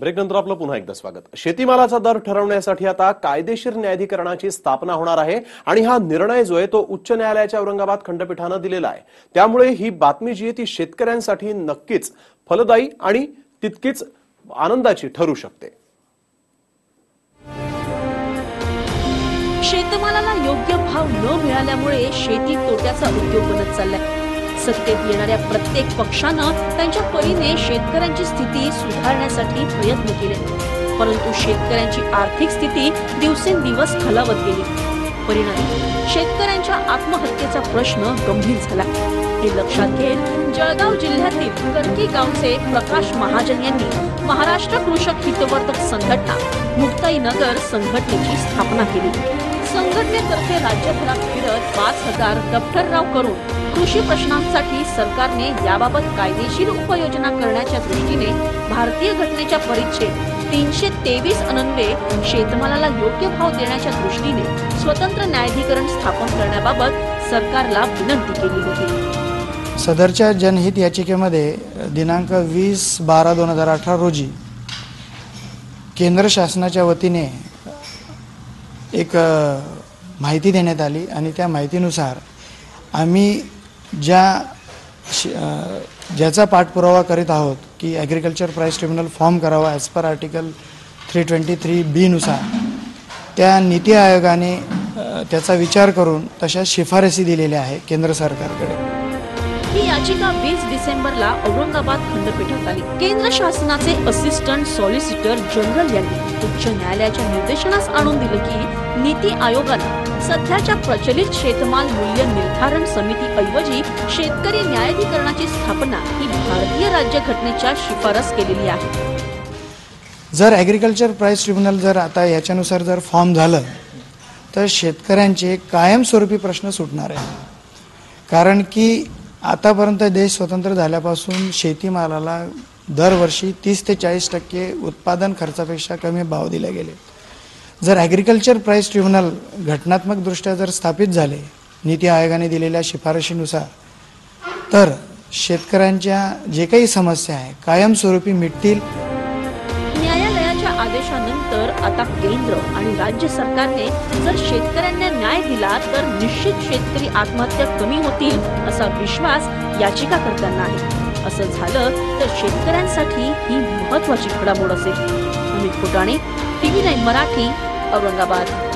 ब्रेकनंतर आपलं पुन्हा एकदा स्वागत. शेतीमालाचा दर ठरवण्यासाठी आता कायदेशीर न्यायाधिकरणाची स्थापना होणार आहे आणि हा निर्णय जो आहे तो उच्च न्यायालयाच्या औरंगाबाद खंडपीठानं दिलेला आहे. त्यामुळे ही बातमी जी आहे ती शेतकऱ्यांसाठी नक्कीच फलदायी आणि तितकीच आनंदाची ठरू शकते. शेतमालाला योग्य भाव न मिळाल्यामुळे शेती तोट्याचा उद्योग बनत चाललाय. सत्तेत येणाऱ्या प्रत्येक पक्षानं त्यांच्या परीने शेतकऱ्यांची स्थिती सुधारण्यासाठी प्रयत्न केले. परंतु शेतकऱ्यांची आर्थिक स्थिती दिवसेंदिवस खालावत गेली. परिणामी शेतकऱ्यांच्या आत्महत्येचा प्रश्न गंभीर झाला. हे लक्षात घेत जळगाव जिल्ह्यातील कर्की गावचे प्रकाश महाजन यांनी महाराष्ट्र कृषक हितवर्धक संघटना मुक्ताईनगर संघटनेची स्थापना केली. संघटनेतर्फे राज्यभरात फिरत पाच हजार दफ्तरराव करून कृषी प्रश्नांसाठी सरकारने याबाबत कायदेशीर उपाययोजना करण्याच्या दृष्टीने भारतीय घटनेच्या परिच्छेद तीनशे तेवीस अनन्वे शेतमालाला योग्य भाव देण्याच्या दृष्टीने स्वतंत्र न्यायाधिकरण स्थापन करण्याबाबत सरकारला विनंती केली होती. सदरच्या जनहित याचिकेमध्ये दिनांक वीस बारा दोन हजार अठरा रोजी केंद्र शासनाच्या वतीने एक माहिती देण्यात आली आणि त्या माहितीनुसार आम्ही ज्या श- ज्याचा पाठपुरावा करीत आहोत की ॲग्रिकल्चर प्राईस ट्रिब्युनल फॉर्म करावा as per article three twenty three बीनुसार त्या नीती आयोगाने त्याचा विचार करून तशा शिफारसी दिलेल्या आहे केंद्र सरकारकडे. ही याचिका वीस डिसेंबरला औरंगाबाद खंडपीठात आली. केंद्र शासनाचे असिस्टंट सॉलिसिटर जनरल यांनी उच्च न्यायालयाच्या निर्देशनास आणून दिलं की नीती आयोगाने सध्याच्या प्रचलित शेतमाल मूल्य निर्धारण समिती ऐवजी शेतकरी न्यायाधिकरणाची स्थापना ही भारतीय राज्यघटनेच्या शिफारस केलेली आहे. जर ॲग्रिकल्चर प्राईस ट्रिब्युनल जर आता याच्यानुसार जर फॉर्म झालं तर शेतकऱ्यांचे कायमस्वरूपी प्रश्न सुटणार आहे कारण की आतापर्यंत देश स्वतंत्र झाल्यापासून शेतीमालाला दरवर्षी तीस ते चाळीस टक्के उत्पादन खर्चापेक्षा कमी भाव दिले गेले. जर ॲग्रिकल्चर प्राईस ट्रिब्युनल घटनात्मकदृष्ट्या जर स्थापित झाले नीती आयोगाने दिलेल्या शिफारशीनुसार तर शेतकऱ्यांच्या जे काही समस्या आहे कायमस्वरूपी मिटतील आदेशानंतर आता केंद्र आणि राज्य सरकारने जर शेतकऱ्यांना न्याय दिला तर निश्चित शेतकरी आत्महत्या कमी होतील असा विश्वास याचिकाकर्त्यांना आहे. असं झालं तर शेतकऱ्यांसाठी ही महत्वाची घडामोड असेल. Amit Phutane TV nine Marathi Aurangabad.